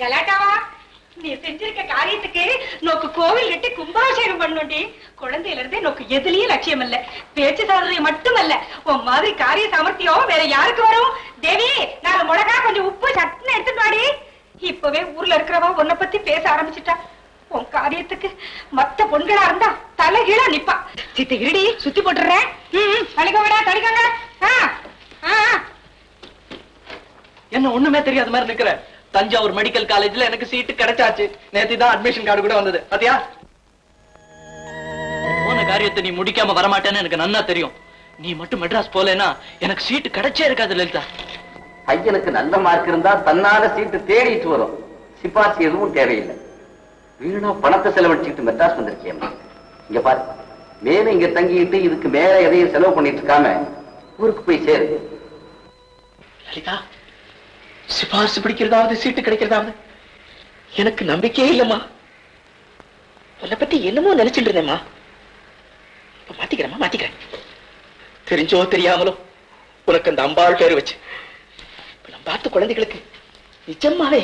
கலாட்டாவா? நீ செஞ்சிருக்க காரியத்துக்கு நோக்கு கோவில் கட்டி கும்பாபிஷேகம் பண்ணுண்டி குழந்தையில இருந்தே நோக்கு எதுலயும் லட்சியம் இல்ல பேச்சு சாதனை மட்டுமல்ல. உன் மாதிரி காரிய சாமர்த்தியம் வேற யாருக்கு வரும்? தேவி நாலு முழக்கா கொஞ்சம் உப்பு சட்டுன்னு எடுத்துட்டு வாடி. இப்பவே ஊர்ல இருக்கிறவா உன்னை பத்தி பேச ஆரம்பிச்சிட்டா. உன் காரியத்துக்கு மத்த பொண்களா இருந்தா தலைகீழா நிப்பா. சித்த இருடி சுத்தி போட்டுறேன். ம் தடிக்கோங்கடா தடிக்கோங்க என்ன ஒண்ணுமே தெரியாத மாதிரி நிக்கிறேன் தஞ்சாவூர் மெடிக்கல் காலேஜ்ல எனக்கு சீட்டு கிடைச்சாச்சு. நேத்து தான் அட்மிஷன் கார்டு கூட வந்தது. பாத்தியா? போன காரியத்தை நீ முடிக்காம வரமாட்டேன்னு எனக்கு நன்னா தெரியும். நீ மட்டும் மெட்ராஸ் போலேன்னா எனக்கு சீட்டு கிடைச்சே இருக்காது லலிதா. பையனுக்கு நல்ல மார்க் இருந்தா தன்னால சீட்டு தேடிட்டு வரும். சிபாரிசு எதுவும் தேவையில்லை. வீணா பணத்தை செலவழிச்சுட்டு மெட்ராஸ் வந்திருக்கேன் இங்க பாரு. மேல இங்க தங்கிட்டு இதுக்கு மேல எதையும் செலவு பண்ணிட்டு இருக்காம ஊருக்கு போய் சேரு. லலிதா சிபாரிசு பிடிக்கிறதாவது சீட்டு கிடைக்கிறதாவது? எனக்கு நம்பிக்கையே இல்லம்மா. உன்னை பத்தி என்னமோ நினைச்சிட்டு இருந்தேம்மா. இப்ப மாத்திக்கிறேம்மா மாத்திக்கிறேன். தெரிஞ்சோ தெரியாமலோ உனக்கு அந்த அம்பாள் பேரு வச்சு. இப்ப நான் பார்த்த குழந்தைகளுக்கு நிஜமாவே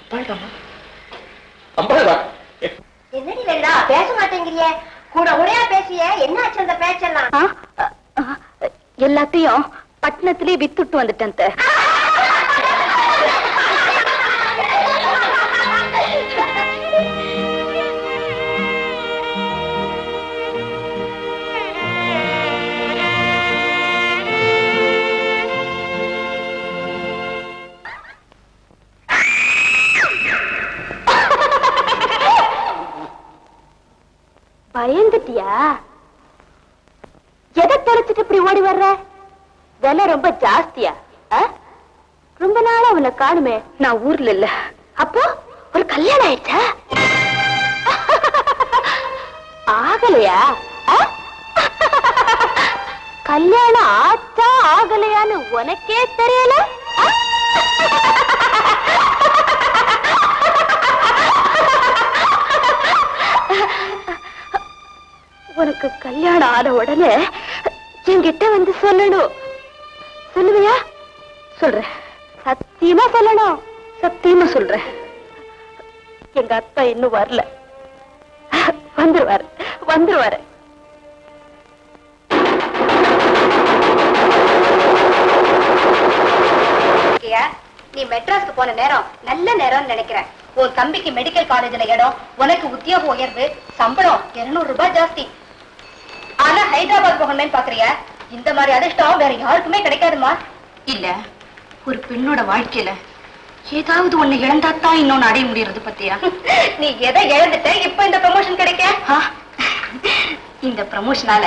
அம்பாள் தாம்மா. அம்பாள் தான். என்னடி பேச மாட்டேங்கிறியே? கூட உடையா பேசிய என்ன ஆச்சு அந்த பேச்செல்லாம்? எல்லாத்தையும் பட்டணத்திலே வித்துட்டு வந்துட்டேன் ரொம்ப ஜாஸ்தியா. ரொம்ப நாளா உன்னை காணுமே. நான் ஊர்ல இல்ல. அப்போ ஒரு கல்யாணம் ஆயிடுச்சா? ஆகலையா? கல்யாணம் ஆச்சா ஆகலையான்னு உனக்கே தெரியல? உனக்கு கல்யாணம் ஆன உடனே என்கிட்ட வந்து சொல்லணும். சொல்லுவியா? சொல்றேன். சத்தியமா சொல்லணும். சத்தியமா சொல்றேன். எங்க அத்தா இன்னும் வரல. வந்துருவாரு. வந்துருவாரு. நீ மெட்ராஸ்க்கு போன நேரம் நல்ல நேரம்னு நினைக்கிறேன். உன் தம்பிக்கு மெடிக்கல் காலேஜ்ல இடம் உனக்கு உத்தியோக உயர்வு சம்பளம் 200 ரூபாய் ஜாஸ்தி. ஆனா ஹைதராபாத் போகணும்னு பாக்குறியா? இந்த மாதிரி அதிர்ஷ்டம் வேற யாருக்குமே கிடைக்காதுமா? இல்ல ஒரு பெண்ணோட வாழ்க்கையில ஏதாவது ஒண்ணு இழந்தாத்தான் இன்னொன்னு அடைய முடியறது பத்தியா? நீ எதை இழந்துட்ட? இப்ப இந்த ப்ரமோஷன் கிடைக்க? இந்த ப்ரமோஷனால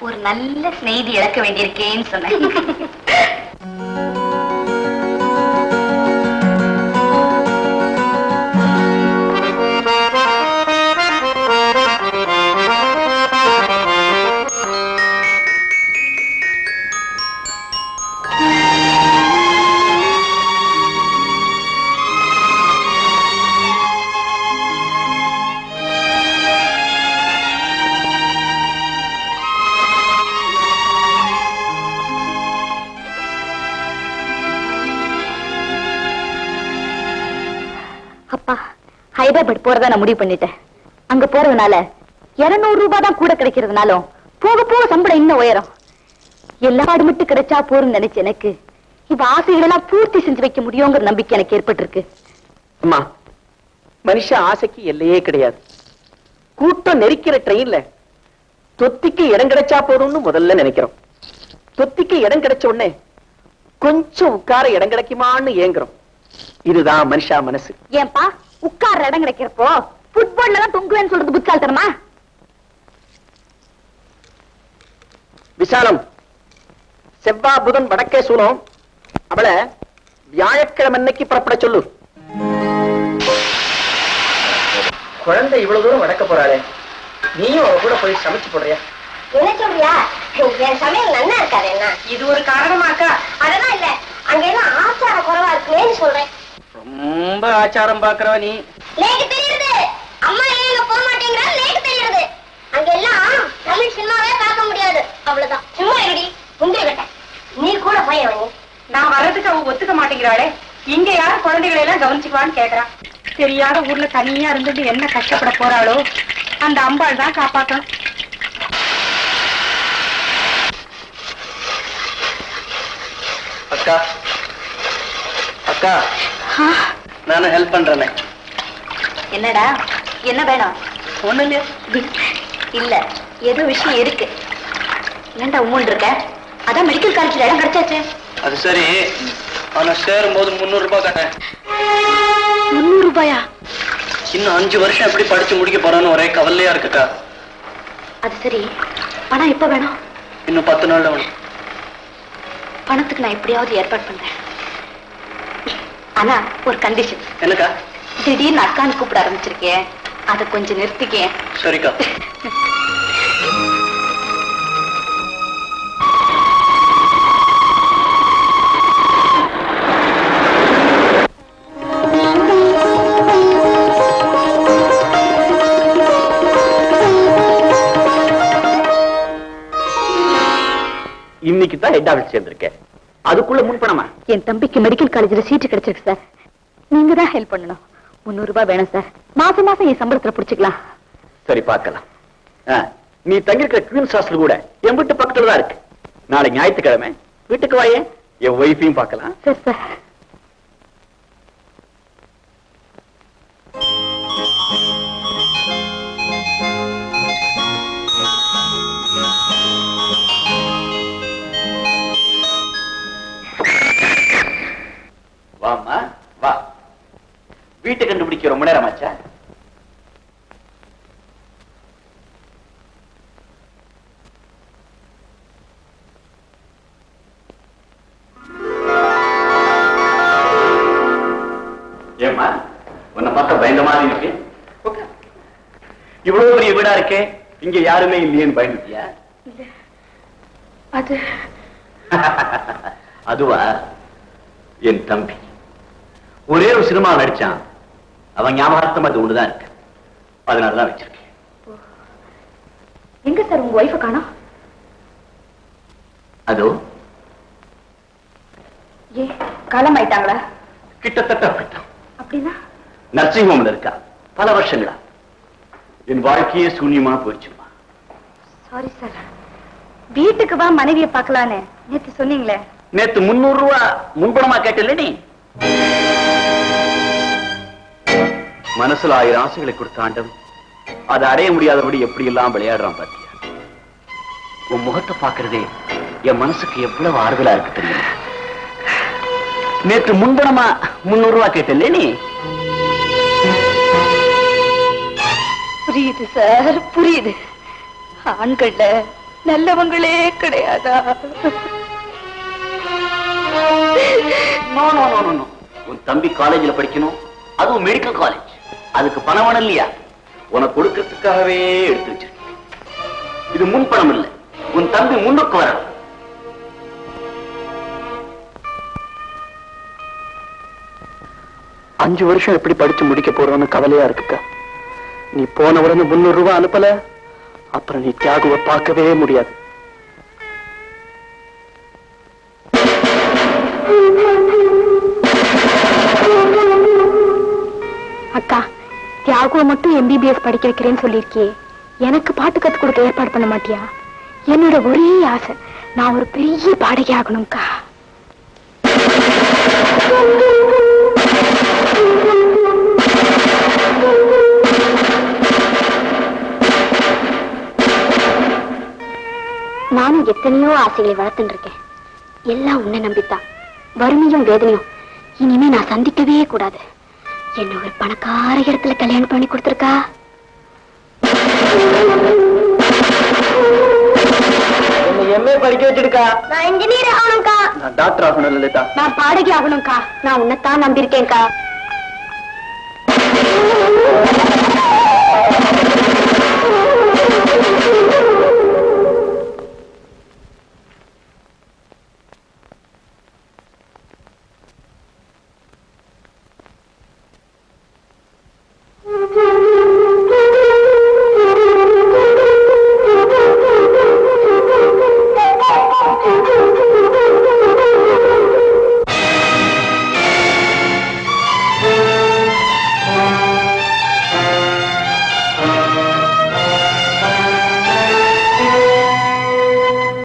ஒரு நல்ல ஸ்நேகிதி இழக்க வேண்டியிருக்கேன்னு சொன்னேன். ஹைதராபாத் போறதா நான் முடிவு பண்ணிட்டேன். அங்க போறதுனால இருநூறு ரூபாய் தான் கூட கிடைக்கிறதுனாலும் போக போக சம்பளம் இன்னும் உயரும். எல்லா பாடு மட்டும் கிடைச்சா போறோம்னு நினைச்சு எனக்கு இவ ஆசைகளெல்லாம் பூர்த்தி செஞ்சு வைக்க முடியுங்கிற நம்பிக்கை எனக்கு ஏற்பட்டிருக்கு. அம்மா மனுஷ ஆசைக்கு எல்லையே கிடையாது. கூட்டம் நெரிக்கிற ட்ரெயின்ல தொத்திக்கு இடம் கிடைச்சா போதும்னு முதல்ல நினைக்கிறோம். தொத்திக்கு இடம் கிடைச்ச உடனே கொஞ்சம் உட்கார இடம் கிடைக்குமான்னு ஏங்குறோம். இதுதான் மனுஷா மனசு. ஏன்பா உட்கார்ற இடம் கிடைக்கிறப்போ ஃபுட்பால்ல தான் தொங்குவேன்னு சொல்றது புத்தால்தனமா விசாலம் செவ்வா புதன் வடக்கே சூலம். அவளை வியாழக்கிழமை அன்னைக்கு புறப்பட சொல்லு. குழந்தை இவ்வளவு தூரம் வடக்க போறாளே. நீயும் அவ கூட போய் சமைச்சு போடுறியா? என்ன சொல்றியா? என் சமையல் நல்லா இருக்காது என்ன? இது ஒரு காரணமாக்கா அதெல்லாம் இல்ல. அங்க எல்லாம் ஆச்சார குறைவா இருக்குன்னு சொல்றேன். ரொம்ப ஆச்சாரம் பாக்குறவ நீ. லேக்கு தெரியுது. அம்மா ஏன் இங்க போக மாட்டேங்கிறா லேக்கு தெரியுது. அங்க எல்லாம் தமிழ் சினிமாவே பார்க்க முடியாது. அவ்வளவுதான். சும்மா இருடி. கட்ட நீ கூட போய் நீ நான் வர்றதுக்கு அவ ஒத்துக்க மாட்டேங்கிறாளே. இங்க யார் குழந்தைகளை எல்லாம் கவனிச்சுக்குவான்னு கேக்குறான் தெரியாத ஊர்ல தனியா இருந்துட்டு என்ன கஷ்டப்பட போறாளோ? அந்த அம்பாள் தான் காப்பாத்தணும். அக்கா. அக்கா. நானும் ஹெல்ப் பண்றேனே. என்னடா? என்ன வேணும்? ஒண்ணு இல்லையா. இல்ல ஏதோ விஷயம் இருக்கு. ஏன்டா உம்மன் இருக்க அதான் மெடிக்கல் காலேஜ்ல இடம் கிடைச்சாச்சு. அது சரி. ஆனா சேரும் போது முந்நூறு ரூபாய் கட்டேன் முன்னூறு ரூபாயா? இன்னும் அஞ்சு வருஷம் எப்படி படிச்சு முடிக்க போறான்னு ஒரே கவலையா இருக்குக்கா. அது சரி. பணம் எப்ப வேணும்? இன்னும் பத்து நாள்ல வேணும். பணத்துக்கு நான் எப்படியாவது ஏற்பாடு பண்றேன். ஆனா ஒரு கண்டிஷன் என்னக்கா? திடீர்னு அக்கான்னு கூப்பிட ஆரம்பிச்சிருக்கேன் அதை கொஞ்சம் நிறுத்திக்கேன் சரிக்கா. இன்னைக்கு தான் ஹெட் ஆஃபீஸ் சேர்ந்திருக்கேன். அதுக்குள்ள முன்பணமா என் தம்பிக்கு மெடிக்கல் காலேஜ்ல சீட்டு கிடைச்சிருக்கு சார் நீங்க தான் ஹெல்ப் பண்ணணும். முந்நூறு ரூபாய் வேணும் சார் மாசம் மாசம் என் சம்பளத்துல புடிச்சுக்கலாம். சரி பார்க்கலாம். நீ தங்கியிருக்கிற குவீன்ஸ் ஹாஸ்டல் கூட என் வீட்டு பக்கத்துல தான் இருக்கு. நாளை ஞாயிற்றுக்கிழமை. வீட்டுக்கு வாயே. என் ஒய்ஃபையும் பார்க்கலாம். சரி சார் மாதிரி இருக்கு. இவ்வளவு பெரிய வீடா இருக்கே இங்க யாருமே இல்லையேன்னு பயந்துட்டியா? அது அதுவா? என் தம்பி. ஒரே ஒரு சினிமா நடிச்சான். அவன் ஞாபகார்த்தம் அது ஒண்ணுதான் இருக்கு. அதனாலதான் வச்சிருக்கேன். எங்க சார் உங்க ஒய்ஃபை காணோம்? அதோ. ஏ காலம் ஆயிட்டாங்களா கிட்டத்தட்ட அப்படின்னா? நர்சிங் ஹோம்ல இருக்கா பல வருஷங்களா. என் வாழ்க்கையே சூன்யமா போயிடுச்சுமா. சாரி சார் வீட்டுக்கு வா மனைவியை பார்க்கலான்னு. நேத்து சொன்னீங்களே. நேத்து முன்னூறு ரூபா முன்பணமா கேட்டல நீ. மனசுல ஆயிரம் ஆசைகளை கொடுத்த ஆண்டவன். அதை அடைய முடியாதபடி எப்படி எல்லாம் விளையாடுறான் பாத்தியா. உன் முகத்தை பாக்குறதே என் மனசுக்கு எவ்வளவு ஆறுதலா இருக்கு தெரியுமா. நேற்று முன்பணமா முன்னூறு ரூபா கேட்டல நீ. புரியுது சார் புரியுது. ஆண்கள்ல நல்லவங்களே கிடையாதா? No no no no, no உன் தம்பி காலேஜ்ல படிக்கணும். அதுவும் மெடிக்கல் காலேஜ் அதுக்கு பணம் வேணும் இல்லையா? உனக்கு கொடுக்கறதுக்காகவே எடுத்து வச்சிருக்கேன். இது முன் பணம் இல்ல. உன் தம்பி முன்னுக்கு வரணும். அஞ்சு வருஷம் எப்படி படிச்சு முடிக்க போறோம்னு கவலையா இருக்குக்கா? நீ போன உடனே முன்னூறு ரூபாய் அனுப்பல? அப்புறம் நீ தியாகுவை பார்க்கவே முடியாது. அக்கா தியாகுவை மட்டும் எம்பிபிஎஸ் படிக்க வைக்கிறேன்னு சொல்லியிருக்கியே. எனக்கு பாட்டு கத்து கொடுக்க ஏற்பாடு பண்ண மாட்டியா? என்னோட ஒரே ஆசை நான் ஒரு பெரிய பாடகி ஆகணும்க்கா. நானும் எத்தனையோ ஆசைகளை வளர்த்துட்டு இருக்கேன் எல்லாம் உன்னை நம்பித்தான். வறுமையும் வேதனையும். இனிமே நான் சந்திக்கவே கூடாது. என்ன ஒரு பணக்கார இடத்துல கல்யாணம் பண்ணி கொடுத்துருக்கா? எம்ஏ படிக்க வச்சிருக்கா? நான் இன்ஜினியர் ஆகணும்க்கா. நான் டாக்டர் ஆகணும் லலிதா. நான் பாடகி ஆகணும்க்கா. நான் உன்னைத்தான் நம்பியிருக்கேன்க்கா.